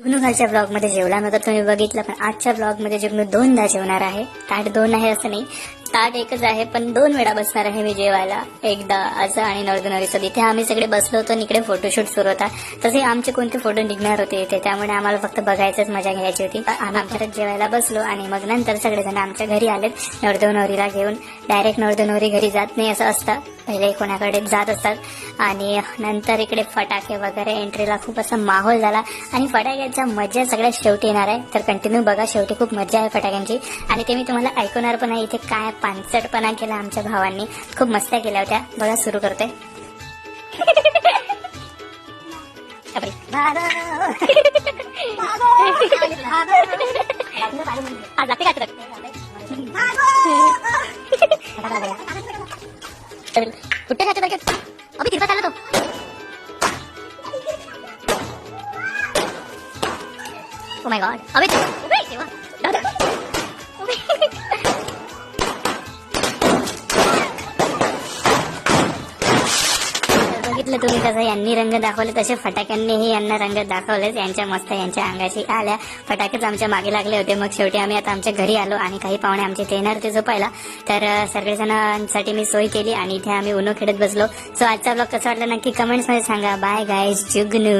जुगनू खालच्या ब्लॉगमध्ये जेवला नव्हता तुम्ही बघितलं पण आजच्या ब्लॉगमध्ये जुगनू दोनदा जेवणार आहे. ताट दोन आहे असं नाही ताट एकच आहे पण दोन वेळा बसणार आहे मी जेवायला. एकदा असं आणि नवरदेनवरीचं इथे आम्ही सगळे बसलो होतो इकडे फोटोशूट सुरू होता. तसे आमचे कोणते फोटो निघणार होते इथे त्यामुळे आम्हाला फक्त बघायचंच मजा घ्यायची होती. आम्ही परत जेवायला बसलो आणि मग नंतर सगळेजण आमच्या घरी आलेत. नवरदेवनवरीला घेऊन डायरेक्ट नवरदेवनवरी घरी जात नाही असं असतं. पहिले कोणाकडे जात असतात आणि नंतर इकडे फटाके वगैरे एंट्रीला खूप असा माहोल झाला आणि फटाक्याच्या मजा सगळ्यात शेवटी येणार आहे. तर कंटिन्यू बघा शेवटी खूप मजा आहे फटाक्यांची. आणि ते मी तुम्हाला ऐकवणार पण आहे इथे काय पानसटपणा केला आमच्या भावांनी. खूप मस्त्या केल्या होत्या. बघा सुरू करते. आज लागते का? कुठे जाते बघत अभि तिरपा चालला तो ओ माय गॉड अबे देवा. म्हटलं तुम्ही कसं यांनी रंग दाखवले तसे फटाक्यांनीही यांना रंग दाखवलेच. यांच्या मस्त यांच्या अंगाशी आल्या. फटाकेच आमच्या मागे लागले होते. मग शेवटी आम्ही आता आमच्या घरी आलो आणि काही पाहुणे आमचे ते येणार होते झोपायला. तर सगळेजणांसाठी मी सोय केली आणि इथे आम्ही उनो खेळत बसलो. सो आजचा ब्लॉग कसा वाटला नक्की कमेंट्समध्ये सांगा बाय गायज जुगनू.